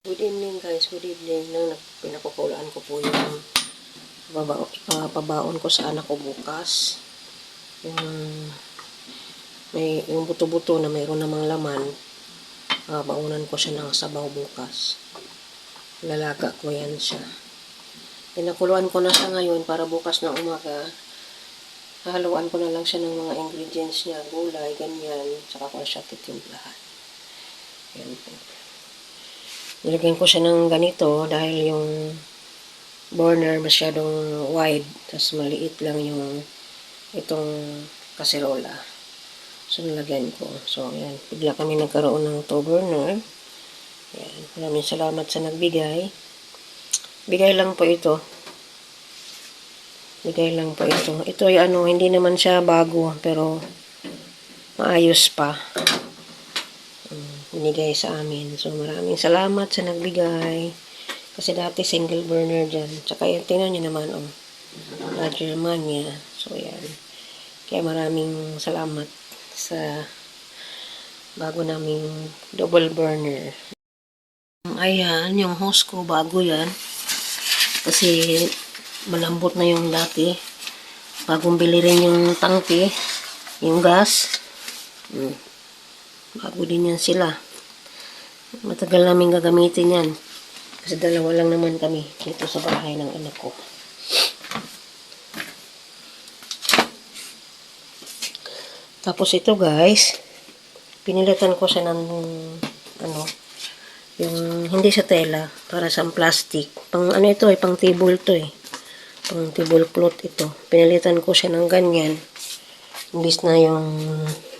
Good evening guys, good evening. Nang pinakukulaan ko po yung pabao, ah, pabaon ko sa anak ko bukas. Yung may yung buto-buto na mayroon namang laman. Uh, baunan ko siya ng sabaw bukas. Lalaga ko yan siya. Pinakuluan ko na siya ngayon para bukas na umaga. Hahaluan ko na lang siya ng mga ingredients niya, gulay, ganyan, saka ko siya titimplahan. Yan po. Nilagyan ko siya ng ganito dahil yung burner masyadong wide, tapos maliit lang yung itong kaserola. So, nilagyan ko. So, yan. Bigla kami nagkaroon ng toe burner. Yan. Maraming salamat sa nagbigay. Bigay lang po ito. Bigay lang po ito. Ito ay ano, hindi naman siya bago, pero maayos pa binigay sa amin. So, maraming salamat sa nagbigay. Kasi dati single burner dyan. Tsaka yan, tingnan nyo naman, oh. La Germania. So, yan. Kaya maraming salamat sa bago naming double burner. Ayan, yung hose ko, bago yan. Kasi malambot na yung dati. Bagong bili rin yung tangke, yung gas. Hmm. Bago din yan sila. Matagal namin gagamitin yan. Kasi dalawa lang naman kami dito sa bahay ng anak ko. Tapos ito guys, pinilitan ko siya ng ano, yung hindi sa tela, para sa plastic. Pang ano ito eh, pang table to eh. Pang table cloth ito. Pinilitan ko siya ng ganyan. Imbis na yung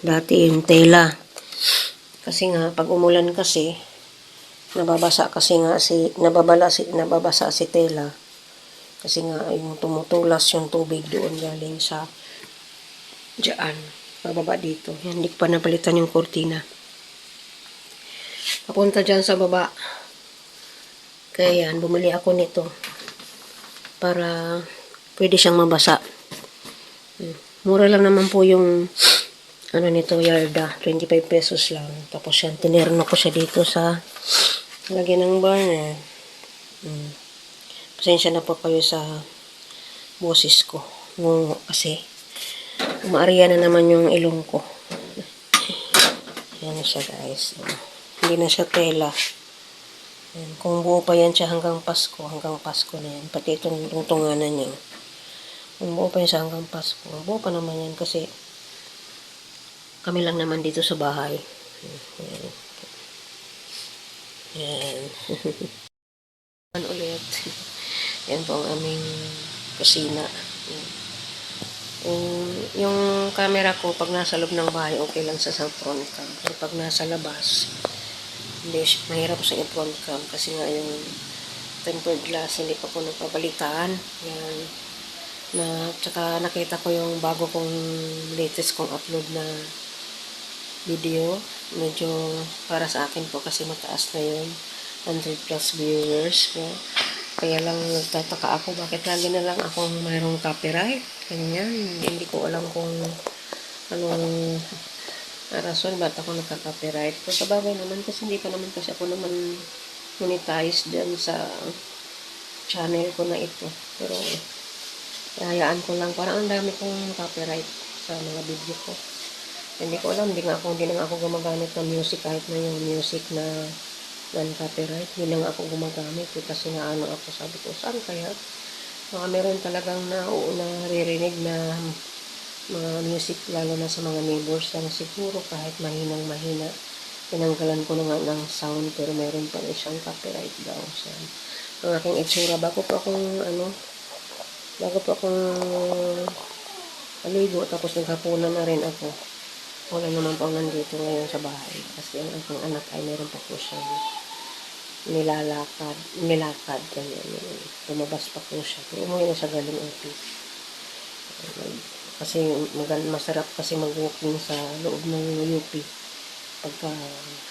dati yung tela. Kasi nga, pag umulan kasi, nababasa kasi nga si, nababala si, nababasa si tela. Kasi nga, yung tumutulas yung tubig doon galing sa dyan. Bababa dito. Yan, hindi pa napalitan yung kortina. Papunta dyan sa baba. Kaya yan, bumili ako nito. Para pwede siyang mabasa. Hmm. Mura lang naman po yung ano nito, yarda. 25 pesos lang. Tapos yan, tinerno ko siya dito sa lagyan ng burner. Hmm. Pasensya na po kayo sa boses ko. Ngungo kasi. Umaariya na naman yung ilong ko. Yan siya guys. Hindi na siya tela. Yan. Kung buo pa yan siya hanggang Pasko, hanggang Pasko na yan. Pati itong tungtunganan niya. Kung buo pa yan siya hanggang Pasko, buo pa naman yan kasi kami lang naman dito sa bahay. Yan. Yan. Ulit. Yan po ang aming kusina. Yan. Yung, camera ko, pag nasa loob ng bahay, okay lang sa front cam. Pero pag nasa labas, hindi, mahirap sa front cam kasi nga yung tempered glass, hindi pa ko napabalitaan. Yan. Na, tsaka nakita ko yung bago kong latest kong upload na video. Medyo para sa akin po kasi mataas na yun. 100 plus viewers. No? Kaya lang nagtataka ako bakit lagi na lang akong mayroong copyright. Ganyan. Hindi ko alam kung anong rason ba't ako nagka-copyright. Pero sa bagay naman kasi hindi pa naman kasi ako naman monetize dyan sa channel ko na ito. Pero hayaan ko lang. Parang ang dami kong copyright sa mga video ko. Hindi ko alam, hindi nga ako, hindi na nga ako gumagamit ng music kahit na yung music na non-copyright. Hindi na nga ako gumagamit eh, kasi nga ano ako, sabi ko, saan kaya? Mga meron talagang na, oo, naririnig na mga music, lalo na sa mga neighbors lang siguro kahit mahinang mahina. Tinanggalan ko na nga ng sound pero meron pa rin siyang copyright daw. So, ang aking itsura, bago pa akong ano, bago pa akong aligo, tapos naghapunan na rin ako wala naman po nandito ngayon sa bahay kasi ang aking anak ay meron pa po siyang nilalakad, nilakad, ganyan. Lumabas pa po siya. Pero umuwi na siya galing OP. Kasi magan masarap kasi mag-walking sa loob ng UP pagka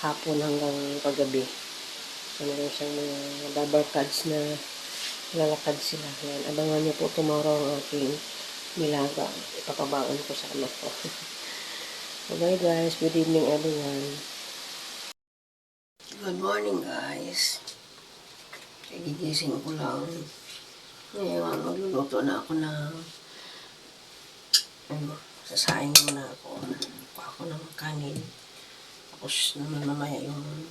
hapon hanggang paggabi. So, meron siyang mga cards na lalakad sila. Yan. Abangan niyo po tomorrow ang aking nilaga. Ipapabaon ko sa anak ko. Bye guys. Good evening everyone. Good morning guys. Gigising ko lang. Ngayon, magluluto na ako ng ano, sasaing muna ako. Kuha ako ng kanin. Tapos naman mamaya yung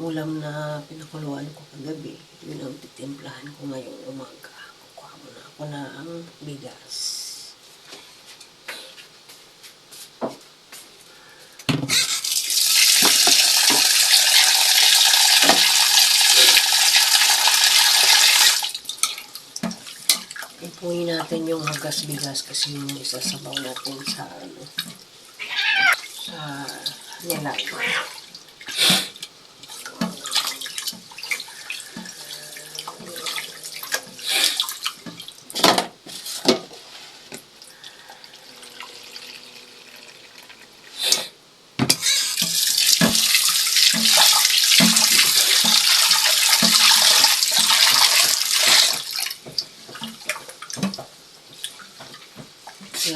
ulam na pinakuluan ko kagabi. Yun ang titimplahan ko ngayong umaga. Kukuha muna ako ng bigas. Natin yung hagas-bigas kasi yung isasabaw natin sa ano sa nilag.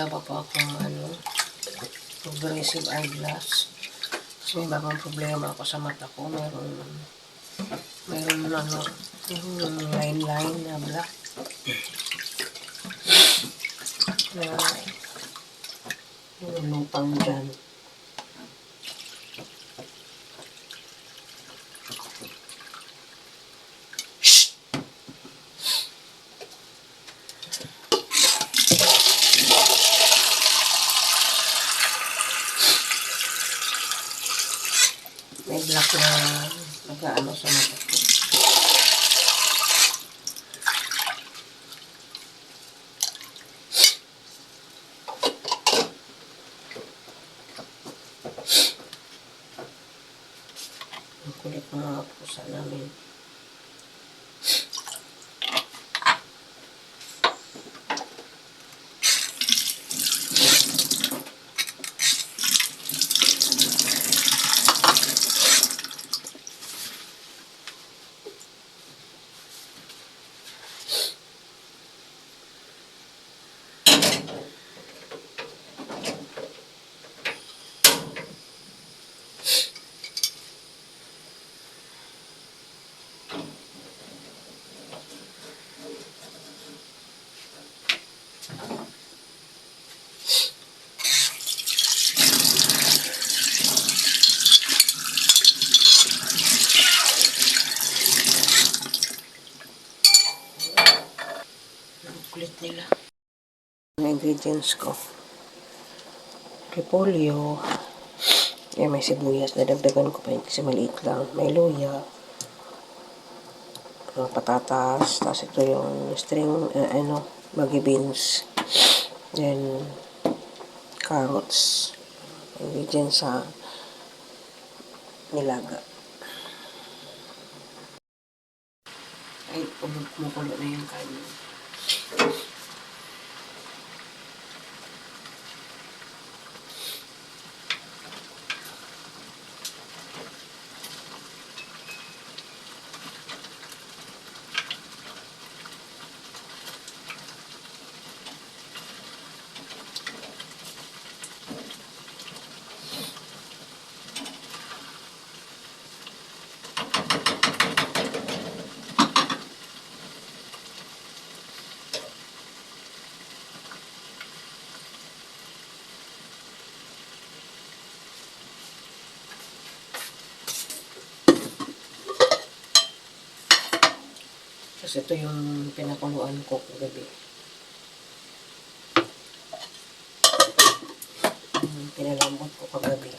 Wala pa po akong ano, progressive eyeglass. Kasi may bagong problema ako sa mata ko. Meron, meron ano, yung line-line na black. Na, yung lupang dyan. Na nag-ano sa mata ko. Ang kulit ng mga pusa namin. Ang kulit nila. Ang ingredients ko. Repolyo. Eh, may sibuyas. Nadagdagan ko pa yun kasi maliit lang. May luya. Mga patatas. Tapos ito yung string, eh, ano, baggy beans. Then, carrots. Ingredients sa nilaga. Ay, kumukulo na yung kanin. Kasi ito yung pinakuluan ko kagabi. Pinalambot ko kagabi.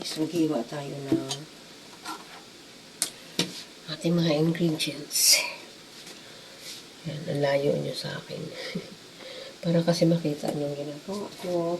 Guys, maghiwa tayo ng ating mga ingredients. Yan, ang layo nyo sa akin. Para kasi makita nyo yung ginagawa ko.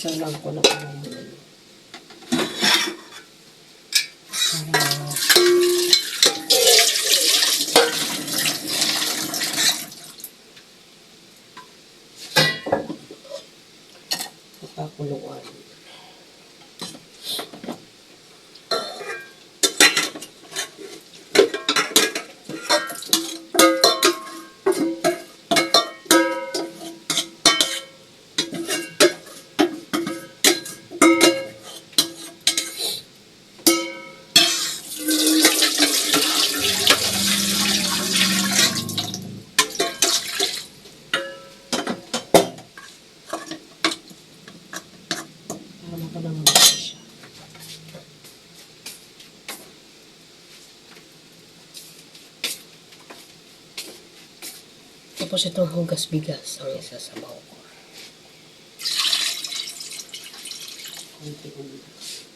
Sasalang ko na ano mo. Para Tapos itong hugas bigas ang isasabaw ko. Konti hugas.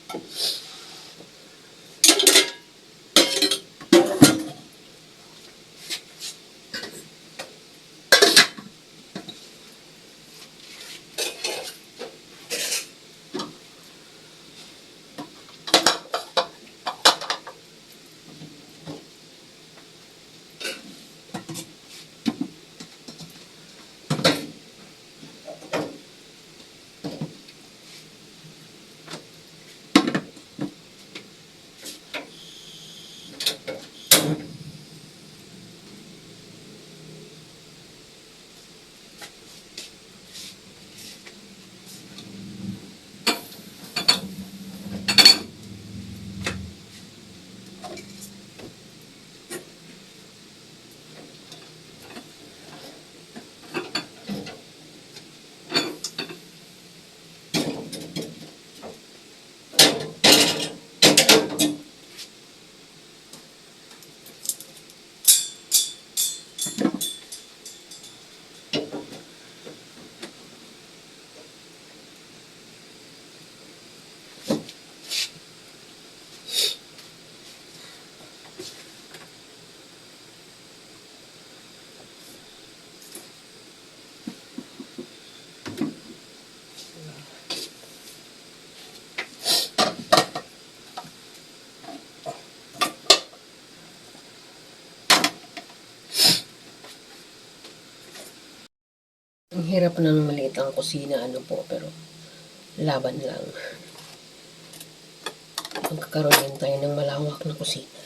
Ang hirap ng maliit ang kusina, ano po, pero laban lang. Magkakaroon din tayo ng malawak na kusina.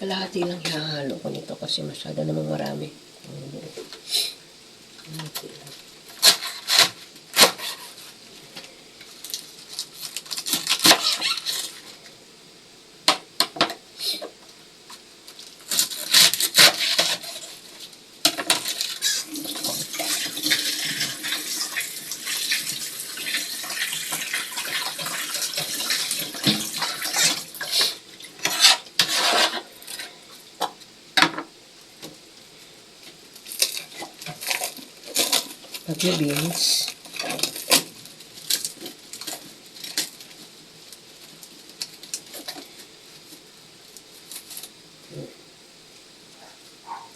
Kalahati lang ihahalo ko nito kasi masyado namang marami. Kalahati lang. Bagyo beans.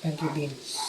Bagyo beans.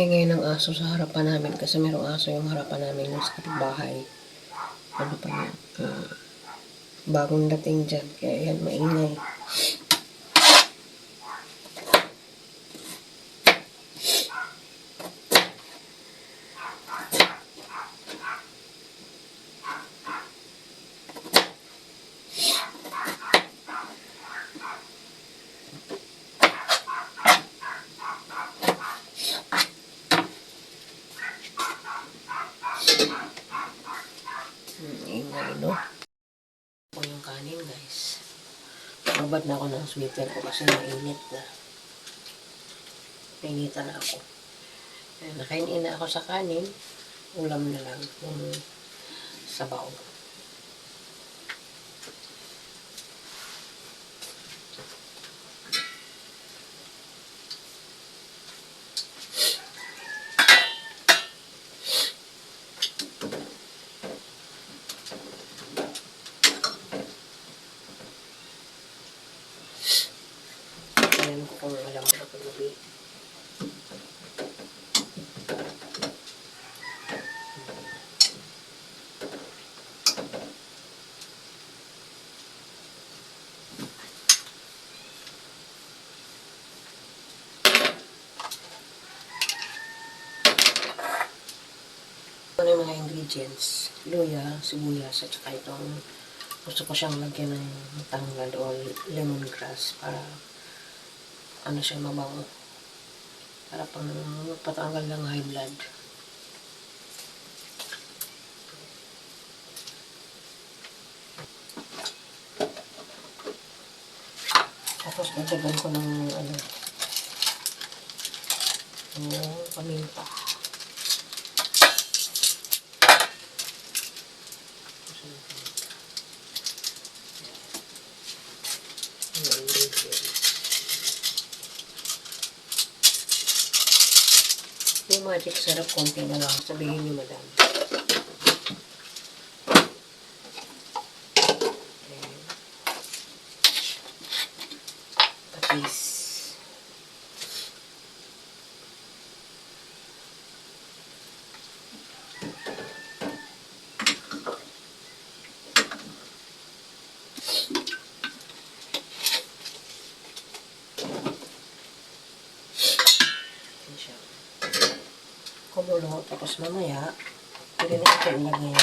Ang ingay ng aso sa harapan namin kasi merong aso yung harapan namin yung sa kapitbahay. Ano pa yan? Ah, bagong dating dyan. Kaya yan, maingay. Hmm, ingay, no? Ako yung kanin, guys. Mabad na ako ng sweater ko kasi mainit na. Nainitan na ako. Nakainin na ako sa kanin. Ulam na lang yung sabaw. Ayan ko kung alam mo sa paggabi. Ano yung mga ingredients? Luya, sibuyas, at saka itong gusto ko siyang lagyan ng tanglad o lemongrass para ano siya mabango. Para pang patanggal ng high blood. Tapos dagdagan ko ng ano, yung paminta. Yung magic syrup, konti na lang. Sabihin niyo, madam. Ayan. Patis. Ayan siya kumulo. Tapos mamaya, pwede na ito ilagay ng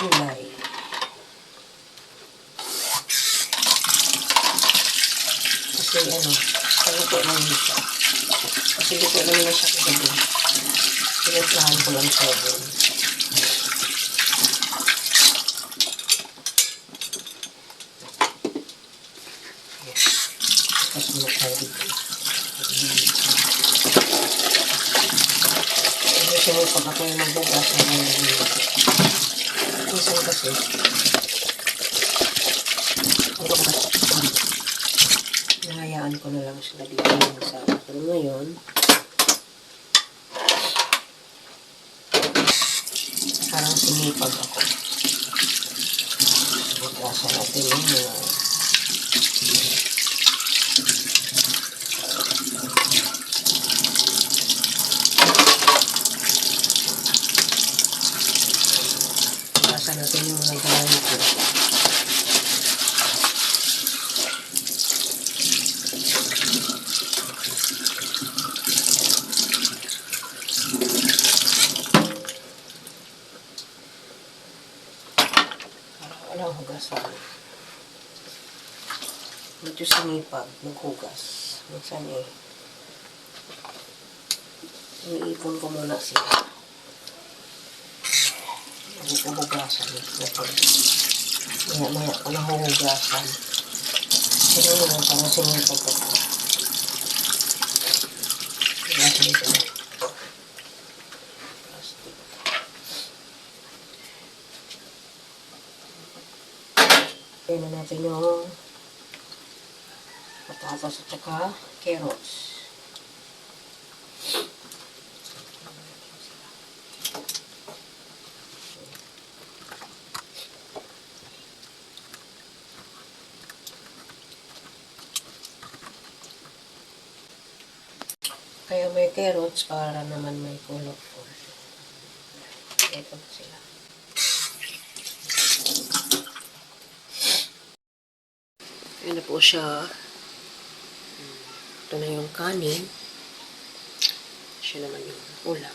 gulay. Kasi ano, paluto lang siya. Kasi luto naman na siya kagabi. Pinaplahan ko lang siya doon. Yes. Tapos mo tayo dito. Kasi mo pag ako yung magbugas na ng Minsan kasi, ano ba, nahayaan ko na lang sila dito sa Pero ngayon, parang sinipag ako. Bukasan natin yung mga Bukasan natin yung mga gamit ko. Parang walang hugasan. Medyo sinipag, maghugas. Minsan eh, iniipon ko muna sila. Hugasan. Maya maya ko na hugasan. Pero yun, parang sinipag ko. Hugasan ito. Kaya na natin yung patatas at saka carrots. Kaya may carrots para naman may colorful. Ito sila. Ayan na po siya. Ito na yung kanin. Siya naman yung ulam.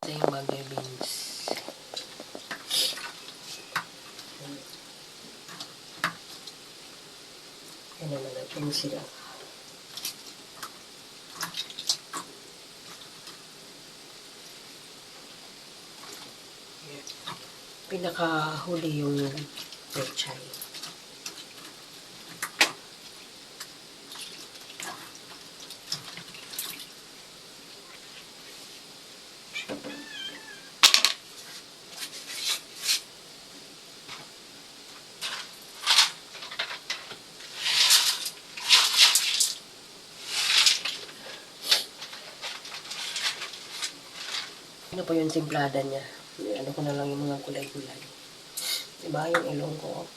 Ito yung bagay beans. Yan naman natin sila. Yan. Pinakahuli yung pechay. Ano po yung timplada niya? Ano ko na lang yung mga gulay-gulay. Diba yung ilong ko?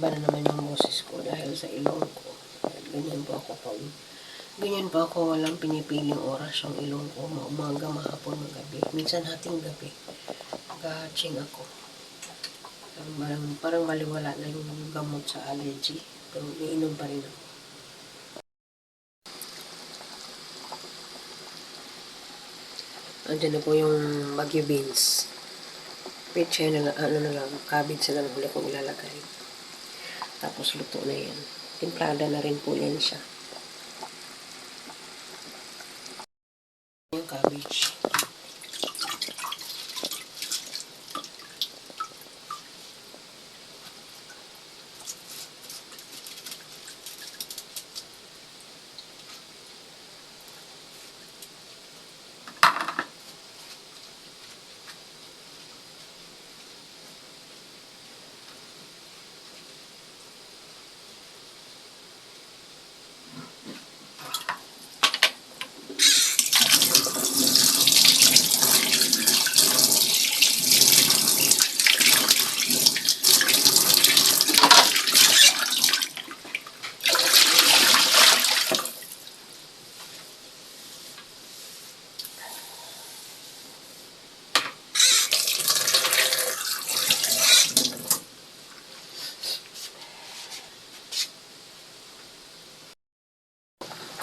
Iba na naman yung boses ko dahil sa ilong ko. Ganyan po ako pag ganyan po ako walang pinipiling oras yung ilong ko. Ma- Umaga, mahapon, magabi. Minsan hating gabi. Gaching ako. Parang, parang maliwala na yung gamot sa allergy. Pero iinom pa rin ako. Andiyan na po yung bagyo beans. Pecha na ano na lang, cabbage na lang huli kong ilalagay. Tapos luto na yan. Timplada na rin po yan siya. Yung cabbage.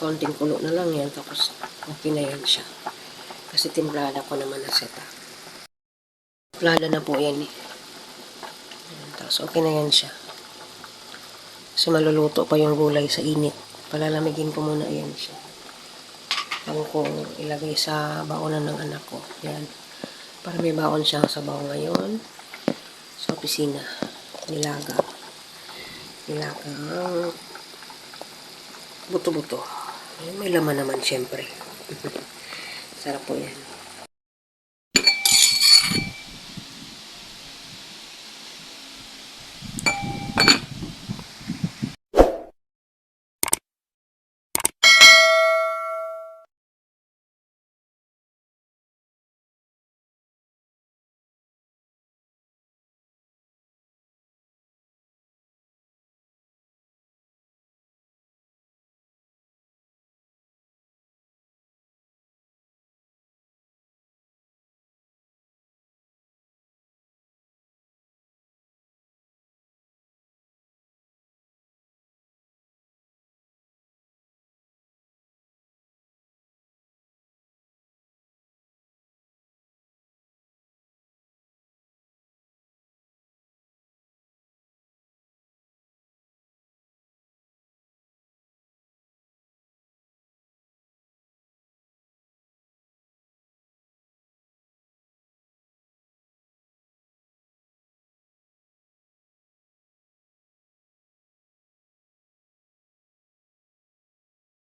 Konting kulo na lang yan tapos okay na yan siya. Kasi timplada ko naman na seta timplada na po yan eh. Tapos okay na yan siya. Kasi maluluto pa yung gulay sa init. Palalamigin ko muna yan siya. Bago ko ilagay sa baonan ng anak ko. Yan. Para may baon siya sa baon ngayon. Sa opisina. Nilaga. Nilagang buto-buto. Ay, may laman naman, syempre. Sarap po yan.